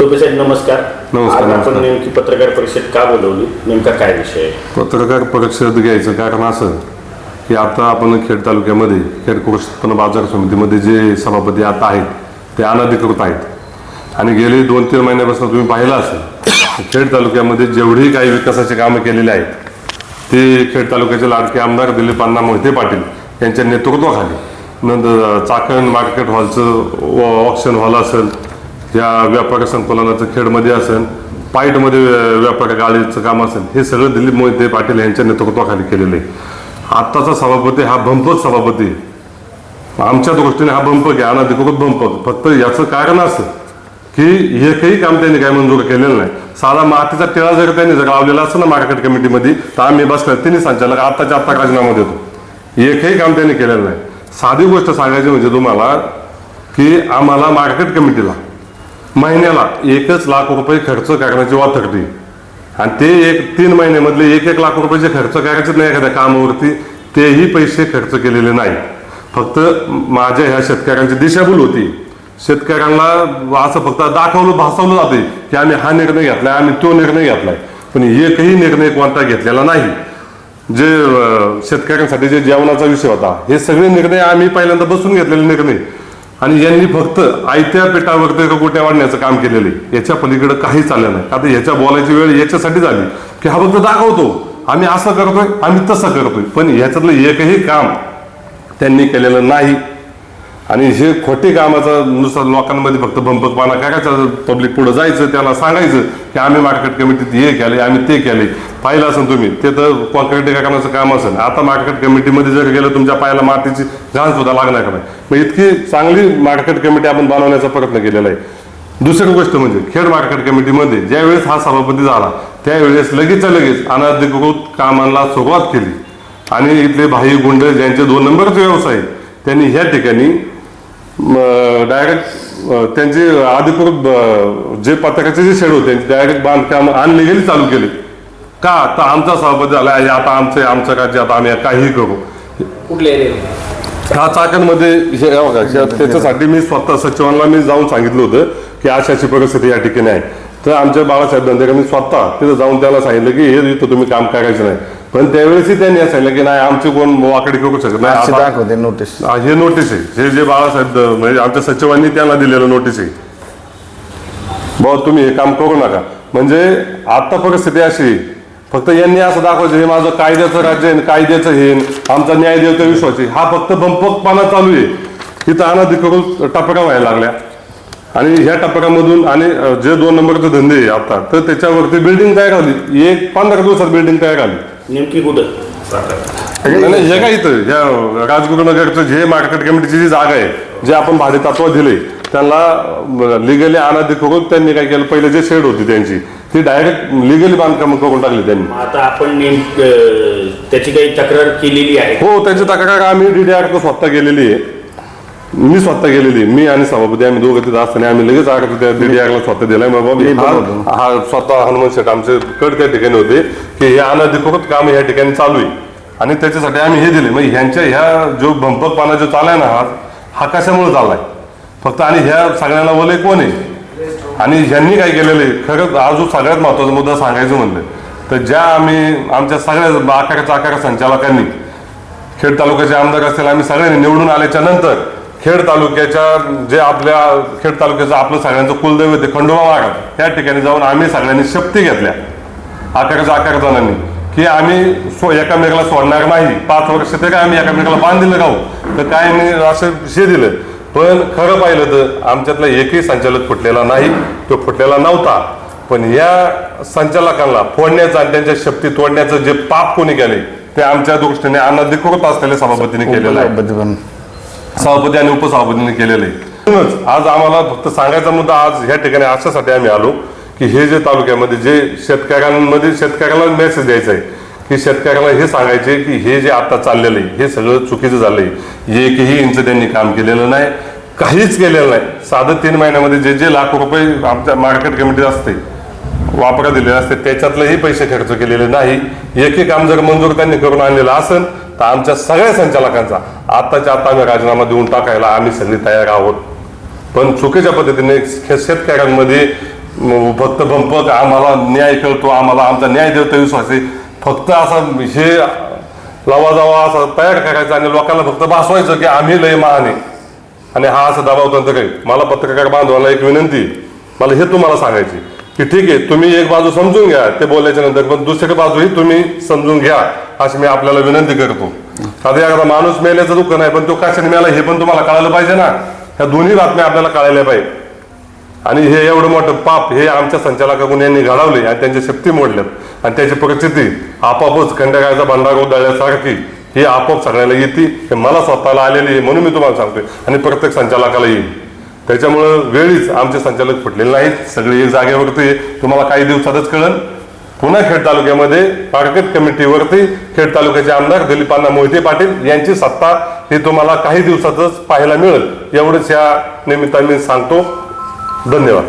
टोपे साहेब नमस्कार. नमस्कार, आज आपण नमस्कार. नेमकी पत्रकार परिषद का बोलवली? नेमका काय विषय आहे? पत्रकार परिषद घ्यायचं कारण असं की आता आपण खेड तालुक्यामध्ये खेड कृषी उत्पन्न बाजार समितीमध्ये जे सभापती आता आहेत ते अनधिकृत आहेत. आणि गेले दोन तीन महिन्यापासून तुम्ही पाहिलं असेल खेड तालुक्यामध्ये जेवढी काही विकासाची कामं केलेली आहेत ते खेड तालुक्याचे लाडके आमदार दिलीप अण्णा मोहिते पाटील यांच्या नेतृत्वाखाली नंतर चाकण मार्केट हॉलचं ऑप्शन हॉल असेल या व्यापार संकुलनाचं खेडमध्ये असेल पाईटमध्ये व्यापार गाडीचं काम असेल हे सगळं दिलीप मोहिते पाटील यांच्या नेतृत्वाखाली केलेलं आहे. आत्ताचा सभापती हा भंपक सभापती आमच्या दृष्टीने हा भंपक आहे अनधिकृत भंपक फक्त याचं कारण असं की एकही काम त्यांनी काय मंजूर केलेलं नाही. साधा मातीचा टिळा जर त्यांनी जर लावलेला असं ना मार्केट कमिटीमध्ये तर आम्ही बसल्या तिन्ही संचालक आत्ताच्या आत्ता राजीनामा देतो. एकही काम त्यांनी केलेलं नाही. साधी गोष्ट सांगायची म्हणजे तुम्हाला की आम्हाला मार्केट कमिटीला महिन्याला एकच लाख रुपये खर्च करण्याची वाथकटी आणि ते एक तीन महिन्यामधले एक एक लाख रुपयाचे खर्च करायचे नाही एखाद्या कामावरती. तेही पैसे खर्च केलेले नाही. फक्त माझ्या ह्या शेतकऱ्यांची दिशाभूल होती. शेतकऱ्यांना असं फक्त दाखवलं भासवलं जाते की आम्ही हा निर्णय घेतलाय आम्ही तो निर्णय घेतलाय. पण एकही निर्णय कोणता घेतलेला नाही. जे शेतकऱ्यांसाठी जे जेवणाचा विषय होता हे सगळे निर्णय आम्ही पहिल्यांदा बसून घेतलेले निर्णय. आणि यांनी फक्त आयत्या पेटावरती गोट्या वाढण्याचं काम केलेलं आहे. याच्या पलीकडे काहीच आलं नाही. आता याच्या बोलायची वेळ याच्यासाठी झाली की हा फक्त दाखवतो. आम्ही असं करतोय आम्ही तसं करतोय. पण याच्यातलं एकही काम त्यांनी केलेलं नाही. आणि हे खोटे कामाचा नुसार लोकांमध्ये फक्त बंपकपणा काय पब्लिक पुढे जायचं त्याला सांगायचं की आम्ही मार्केट कमिटीत हे केले आम्ही ते केले पाहिलं असेल तुम्ही ते तर कॉन्क्रिटीकरणाचं काम असेल. आता मार्केट कमिटीमध्ये जर गेलं तुमच्या पायाला मातीची घाण सुद्धा लागणार का नाही? मग इतकी चांगली मार्केट कमिटी आपण बनवण्याचा प्रयत्न केलेला आहे. दुसरी गोष्ट म्हणजे खेड मार्केट कमिटीमध्ये ज्यावेळेस हा सभापती झाला त्यावेळेस लगेचच्या लगेच अनधिकृत कामांना सुरुवात केली. आणि इथले भाई गुंड ज्यांचे दोन नंबरचे व्यवसाय त्यांनी ह्या ठिकाणी डायरेक्ट त्यांचे अं, जे पत्रकाचे जे शेड होते डायरेक्ट बांधकाम अनलिगली चालू केले. का? तर आमचा सभापती झाला आहे, आता आमचं आमचं राज्य आता आम्ही काही करू. एरियात हा चाकणमध्ये हे बघा त्याच्यासाठी मी स्वतः सचिवांना मी जाऊन सांगितलं होतं की अशाची परिस्थिती या ठिकाणी आहे. तर आमच्या बाळासाहेब धंदेकरांनी स्वतः तिथं जाऊन त्याला सांगितलं की हे इथं तुम्ही काम करायचं नाही. पण त्यावेळेसही त्यांनी असं सांगितलं की नाही आमची कोण वाकडी करू शकत नाही. दाखवते नोटीस हा, नोटीस आहे. हे जे बाळासाहेब म्हणजे आमच्या सचिवांनी त्यांना दिलेलं नोटीस आहे. बाबा तुम्ही हे काम करू नका. म्हणजे आता परिस्थिती अशी फक्त यांनी असं दाखवायचं हे माझं कायद्याचं राज्य आहे कायद्याचं हे आमचा न्याय देवता विश्वास आहे. हा फक्त बंपकपणा चालू आहे. इथं अनधिकृत टपका व्हायला लागल्या. आणि ह्या टपकामधून आणि जे दोन नंबरचे धंदे आहे आता तर त्याच्यावरती बिल्डिंग तयार झाली. एक पंधरा दिवसात बिल्डिंग तयार झाली. नेमकी कुठं? नाही, हे काय इथं? ह्या राजगुरुनगरचं जे मार्केट कमिटीची जी जागा आहे जे आपण भाडे तत्व दिले त्यांना लिगली अनधिकृत त्यांनी काय केलं? पहिले जे शेड होती त्यांची ती डायरेक्ट लिगली बांधकाम करून टाकली त्यांनी. आता आपण नेमक त्याची काही तक्रार केलेली आहे हो त्यांची तक्रार आम्ही डीडीआर स्वतः गेलेली आहे. मी स्वतः गेलेली. मी आणि सभापती आम्ही दोघं तिथं असताना आम्ही लगेच आग त्या डीडीआरला स्वतः दिलाय. मग बाबा हा- हा स्वतः हनुमान शेठ आमचे कड त्या ठिकाणी होते की हे अनधिकृत काम या ठिकाणी चालू आहे. आणि त्याच्यासाठी आम्ही हे दिले. मग ह्यांच्या ह्या जो भंपकपणा जो चालाय ना हा हा कशामुळे चाललाय? फक्त आणि ह्या सगळ्यांना वलय कोण आहे? आणि ह्यांनी काय केलेलं आहे? खरंच अजून सगळ्यात महत्त्वाचा मुद्दा सांगायचं म्हणलं तर ज्या आम्ही आमच्या सगळ्या आकाराच्या आकार संचालकांनी खेड तालुक्याचे आमदार असतील आम्ही सगळ्यांनी निवडून आल्याच्यानंतर खेड तालुक्याच्या जे आपल्या खेड तालुक्याचं आपलं सगळ्यांचं कुलदैवत खंडोबा महाराज त्या ठिकाणी जाऊन आम्ही सगळ्यांनी शक्ती घेतल्या. आकाराच्या आकार जणांनी. की आम्ही सो एकामेकाला सोडणार नाही. पाच वर्ष ते काय आम्ही एकामेकाला बांधलेलं राहू. तर काय मी असं विषय दिलं. पण खरं पाहिलं तर आमच्यातला एकही संचालक फुटलेला नाही. तो फुटलेला नव्हता. पण या संचालकांना फोडण्याचं आणि त्यांच्या शक्ती तोडण्याचं जे पाप कोणी केले ते आमच्या दृष्टीने अनधिकृत असलेल्या सभापतीने केलेलं आहे. सभापती आणि उपसभापतींनी केलेलं. आहे म्हणूनच आज आम्हाला फक्त सांगायचा मुद्दा आज ह्या ठिकाणी अशासाठी आम्ही आलो की हे जे तालुक्यामध्ये जे शेतकऱ्यांमध्ये शेतकऱ्याला मेसेज द्यायचा आहे की शेतकऱ्याला हे सांगायचे की हे जे आता चाललेलं आहे हे सगळं चुकीचं झालंय. एकही इंच त्यांनी काम केलेलं नाही काहीच केलेलं नाही. साधं तीन महिन्यामध्ये जे जे लाख रुपये आमच्या मार्केट कमिटीत असते वापरा दिलेले असते त्याच्यातलेही पैसे खर्च केलेले नाही. एकही काम जर मंजूर त्यांनी करून आणलेलं असेल तर आमच्या सगळ्या संचालकांचा आत्ताच्या आता आम्ही राजीनामा देऊन टाकायला आम्ही सगळी तयार आहोत. पण चुकीच्या पद्धतीने शेतकऱ्यांमध्ये फक्त भंपक आम्हाला न्याय कळतो आम्हाला आमचा न्याय देवता विश्वास. आहे फक्त असं हे लावाजावा असा तयार करायचं आणि लोकांना फक्त भासवायचं की आम्ही लय महान आहे. आणि हा असं दबाव तंत्र काही मला पत्रकार बांधवाला एक विनंती मला हे तुम्हाला सांगायची की ठीक आहे तुम्ही एक बाजू समजून घ्या ते बोलायच्या नंतर पण दुसरी बाजूही तुम्ही समजून घ्या. अशी मी आपल्याला विनंती करतो. आता एखादा माणूस मेल्याचं दुःख नाही पण तो कशाने मेला हे पण तुम्हाला कळायला पाहिजे ना. ह्या दोन्ही बातम्या आपल्याला कळायला पाहिजे. आणि हे एवढं मोठं पाप हे आमच्या संचालकाकडून यांनी घडवले आणि त्यांच्या शक्ती मोडल्यात. आणि त्याची परिस्थिती आपापच खंडकाळचा भंडार उधळल्यासारखी ही आपोआप सगळ्याला येते. हे मला स्वतःला आलेली आहे म्हणून मी तुम्हाला सांगतोय. आणि प्रत्येक संचालकाला येईल. त्याच्यामुळं वेळीच आमचे संचालक फुटलेले नाहीत. सगळे जागेवरती आहे. तुम्हाला काही दिवसातच कळन पुन्हा खेड तालुक्यामध्ये मार्केट कमिटीवरती खेड तालुक्याचे आमदार दिलीपांना मोहिते पाटील यांची सत्ता ही तुम्हाला काही दिवसातच पाहायला मिळेल. एवढंच या निमित्ताने मी सांगतो. धन्यवाद.